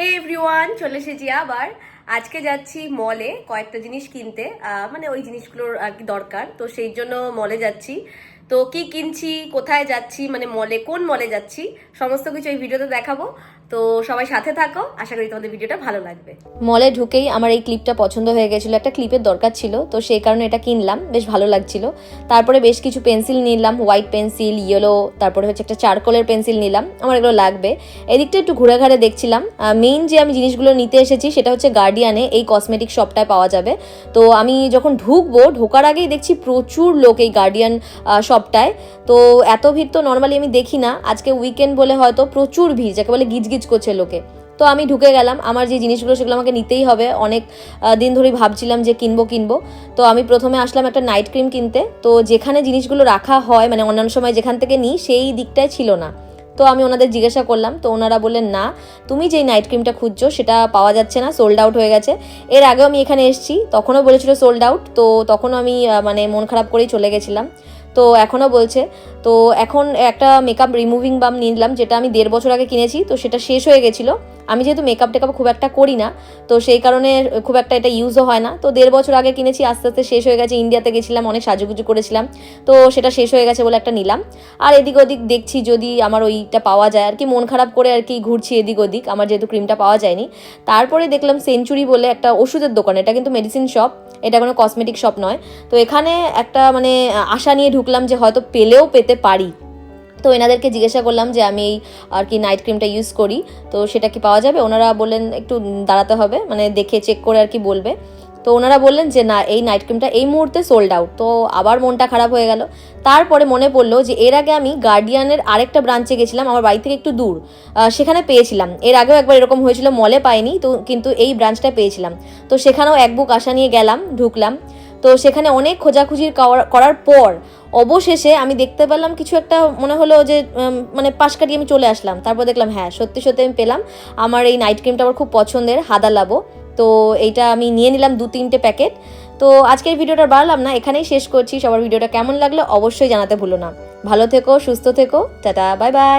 হে everyone চলে এসেছি আবার। আজকে যাচ্ছি মলে কয়েকটা জিনিস কিনতে মানে ওই জিনিসগুলোর আর কি দরকার। তো সেই জন্য মলে যাচ্ছি। তো কি কিনছি, কোথায় যাচ্ছি মানে মলে কোন মলে যাচ্ছি, সমস্ত কিছু এই ভিডিওতে দেখাবো। তো সবাই সাথে থাকো। আশা করি তোমাদের ভিডিওটা ভালো লাগবে। মলে ঢুকেই আমার এই ক্লিপটা পছন্দ হয়ে গেছিল। একটা ক্লিপের দরকার ছিল, তো সেই কারণে এটা কিনলাম, বেশ ভালো লাগছিল। তারপরে বেশ কিছু পেন্সিল নিলাম হোয়াইট পেন্সিল ইয়েলো তারপরে হচ্ছে একটা চারকোলের পেন্সিল নিলাম, আমার এগুলো লাগবে। এদিকটা একটু ঘুরে ঘাড়ে দেখছিলাম মেইন যে আমি জিনিসগুলো নিতে এসেছি, সেটা হচ্ছে গার্ডিয়ানে এই কসমেটিক শপটায় পাওয়া যাবে। তো আমি যখন ঢুকবো, ঢোকার আগেই দেখছি প্রচুর লোক এই গার্ডিয়ান শপটায় তো এত ভিড় তো নর্মালি আমি দেখি না। আজকে উইকেন্ড বলে হয়তো প্রচুর ভিড়, যাকে বলে গিজগিজ করছে লোকে। তো আমি ঢুকে গেলাম, আমার যে জিনিসগুলো সেগুলো আমাকে নিতেই হবে। অনেক দিন ধরেই ভাবছিলাম যে কিনবো কিনবো। তো আমি প্রথমে আসলাম একটা নাইট ক্রিম কিনতে। তো যেখানে জিনিসগুলো রাখা হয় মানে অন্যান্য সময় যেখান থেকে নিই, সেই দিকটায় ছিল না। তো আমি ওনাদের জিজ্ঞাসা করলাম, তো ওনারা বললেন, না, তুমি যেই নাইট ক্রিমটা খুঁজছো, সেটা পাওয়া যাচ্ছে না সোল্ড আউট হয়ে গেছে। এর আগেও আমি এখানে এসেছি, তখনও বলেছিল সোল্ড আউট তো তখনও আমি মানে মন খারাপ করেই চলে গেছিলাম। তো এখনও বলছে। তো এখন একটা মেকআপ রিমুভিং বাম নিলাম, যেটা আমি দেড় বছর আগে কিনেছি, তো সেটা শেষ হয়ে গেছিল। আমি যেহেতু মেকআপ টেকআপ খুব একটা করি না, তো সেই কারণে খুব একটা এটা ইউজও হয় না। তো দেড় বছর আগে কিনেছি, আস্তে আস্তে শেষ হয়ে গেছে ইন্ডিয়াতে গেছিলাম, অনেক সাজুগুজু করেছিলাম। তো সেটা শেষ হয়ে গেছে বলে একটা নিলাম। আর এদিক ওদিক দেখছি যদি আমার ওইটা পাওয়া যায়, আর কি মন খারাপ করে আর কি ঘুরছি এদিক ওদিক, আমার যেহেতু ক্রিমটা পাওয়া যায়নি। তারপরে দেখলাম সেঞ্চুরি বলে একটা ওষুধের দোকান, এটা কিন্তু মেডিসিন শপ এটা কোনো কসমেটিক শপ নয়। তো এখানে একটা মানে আশা নিয়ে ঢুকলাম যে হয়তো পেলেও পেতে পারি। তো এনাদেরকে জিজ্ঞাসা করলাম যে আমি এই আর কি নাইট ক্রিমটা ইউজ করি। তো সেটা কি পাওয়া যাবে? ওনারা বললেন একটু দাঁড়াতে হবে মানে দেখে চেক করে আর কি বলবে। তো ওনারা বললেন যে, না, এই নাইট ক্রিমটা এই মুহূর্তে সোল্ড আউট তো আবার মনটা খারাপ হয়ে গেল। তারপরে মনে পড়ল যে, এর আগে আমি গার্ডিয়ানের আরেকটা ব্রাঞ্চে গেছিলাম, আমার বাড়ি থেকে একটু দূর। সেখানে পেয়েছিলাম। এর আগেও একবার এরকম হয়েছিল মলে পাইনি, তো কিন্তু এই ব্রাঞ্চটা পেয়েছিলাম। তো সেখানেও এক বুক আশা নিয়ে গেলাম, ঢুকলাম। তো সেখানে অনেক খোঁজাখুঁজির করার- পর অবশেষে আমি দেখতে পেলাম কিছু একটা মনে হলো যে মানে পাশ কাটিয়ে আমি চলে আসলাম। তারপর দেখলাম হ্যাঁ সত্যি সত্যি আমি পেলাম। আমার এই নাইট ক্রিমটা আমার খুব পছন্দের, হাদা লাবো। তো এইটা আমি নিয়ে নিলাম দু তিনটে প্যাকেট তো আজকের ভিডিওটা বাড়লাম না, এখানেই শেষ করছি। সবার ভিডিওটা কেমন লাগল অবশ্যই জানাতে ভুলো না। ভালো থেকো, সুস্থ থেকো। Tata bye bye